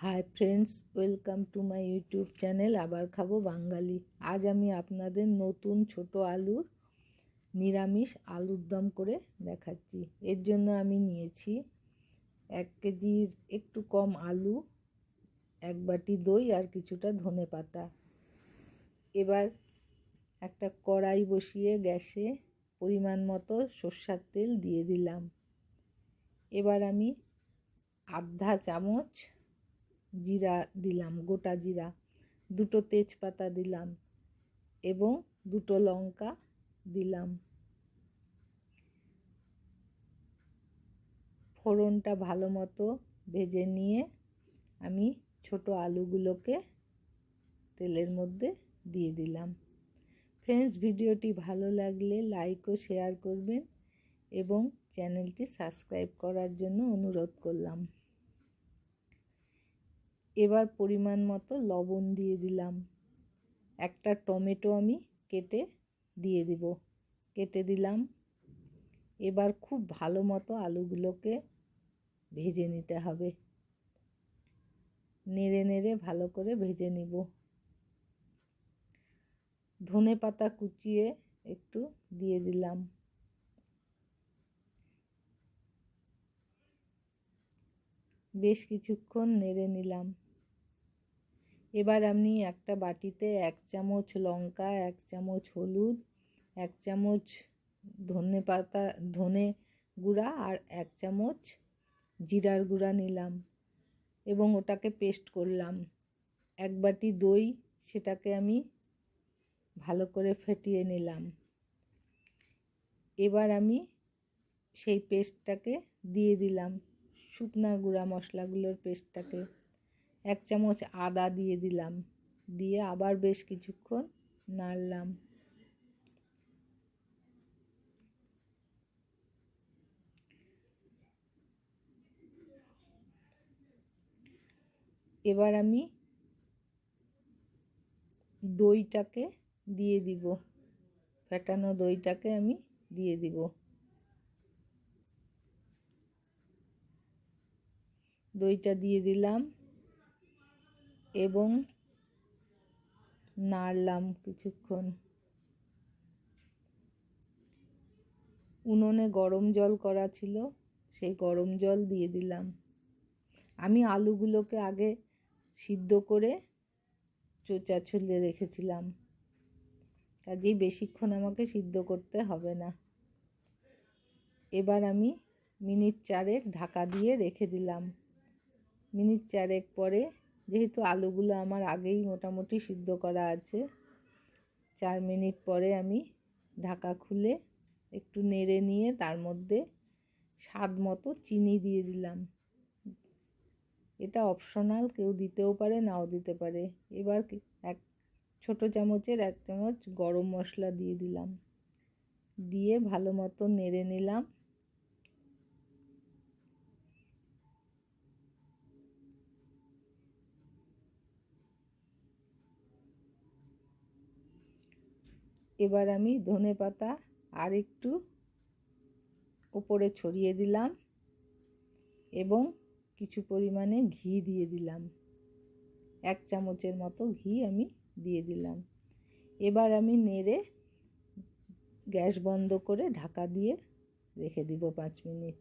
Hi friends welcome to my YouTube channel আবার খাব বাঙালি। আজ আমি আপনাদের নতুন ছোট আলুর নিরামিষ আলুর দম করে দেখাচ্ছি। এর জন্য আমি নিয়েছি এক কেজির একটু কম আলু, এক বাটি দই আর কিছুটা ধনে পাতা। এবার একটা কড়াই বসিয়ে গ্যাসে পরিমাণ মতো সর্ষার তেল দিয়ে দিলাম। এবার আমি আধা চামচ জিরা দিলাম, গোটা জিরা। দুটো তেজপাতা দিলাম এবং দুটো লঙ্কা দিলাম। ফোড়নটা ভালো মতো ভেজে নিয়ে আমি ছোট আলুগুলোকে তেলের মধ্যে দিয়ে দিলাম। ফ্রেন্ডস, ভিডিওটি ভালো লাগলে লাইক ও শেয়ার করবেন এবং চ্যানেলটি সাবস্ক্রাইব করার জন্য অনুরোধ করলাম। এবার পরিমাণ মতো লবণ দিয়ে দিলাম। একটা টমেটো আমি কেটে দিয়ে দিব। কেটে দিলাম। এবার খুব ভালো মতো আলুগুলোকে ভেজে নিতে হবে। নেড়ে নেড়ে ভালো করে ভেজে নিব। ধনে পাতা কুচিয়ে একটু দিয়ে দিলাম। বেশ কিছুক্ষণ নেড়ে নিলাম। এবার আমি একটা বাটিতে এক চামচ লঙ্কা, এক চামচ হলুদ, এক চামচ ধনে পাতা, ধনে গুঁড়া আর এক চামচ জিরার গুঁড়া নিলাম এবং ওটাকে পেস্ট করলাম। এক বাটি দই সেটাকে আমি ভালো করে ফেটিয়ে নিলাম। এবার আমি সেই পেস্টটাকে দিয়ে দিলাম। শুকনা গুঁড়া মশলাগুলোর পেস্টটাকে। এক চামচ আদা দিয়ে দিলাম। দিয়ে আবার বেশ কিছুক্ষণ নাড়লাম। এবার আমি দইটাকে দিয়ে দিব। ফেটানো দইটাকে আমি দিয়ে দিব। দইটা দিয়ে দিলাম। এবং নাড়লাম কিছুক্ষণ। উনুনে গরম জল করা ছিল, সেই গরম জল দিয়ে দিলাম। আমি আলুগুলোকে আগে সিদ্ধ করে চোচা ছুলে রেখেছিলাম। কাজেই বেশিক্ষণ আমাকে সিদ্ধ করতে হবে না। এবার আমি মিনিট চারেক ঢাকা দিয়ে রেখে দিলাম। মিনিট চারেক পরে যেহেতু আলুগুলো আমার আগেই মোটামুটি সিদ্ধ করা আছে, চার মিনিট পরে আমি ঢাকা খুলে একটু নেড়ে নিয়ে তার মধ্যে স্বাদ মতো চিনি দিয়ে দিলাম। এটা অপশনাল কেউ দিতেও পারে, নাও দিতে পারে। এবার এক ছোটো চামচের এক চামচ গরম মশলা দিয়ে দিলাম। দিয়ে ভালো মতো নেড়ে নিলাম। এবার আমি ধনে পাতা আর একটু উপরে ছড়িয়ে দিলাম এবং কিছু পরিমাণে ঘি দিয়ে দিলাম। এক চামচের মতো ঘি আমি দিয়ে দিলাম। এবার আমি নেড়ে গ্যাস বন্ধ করে ঢাকা দিয়ে রেখে দিব পাঁচ মিনিট।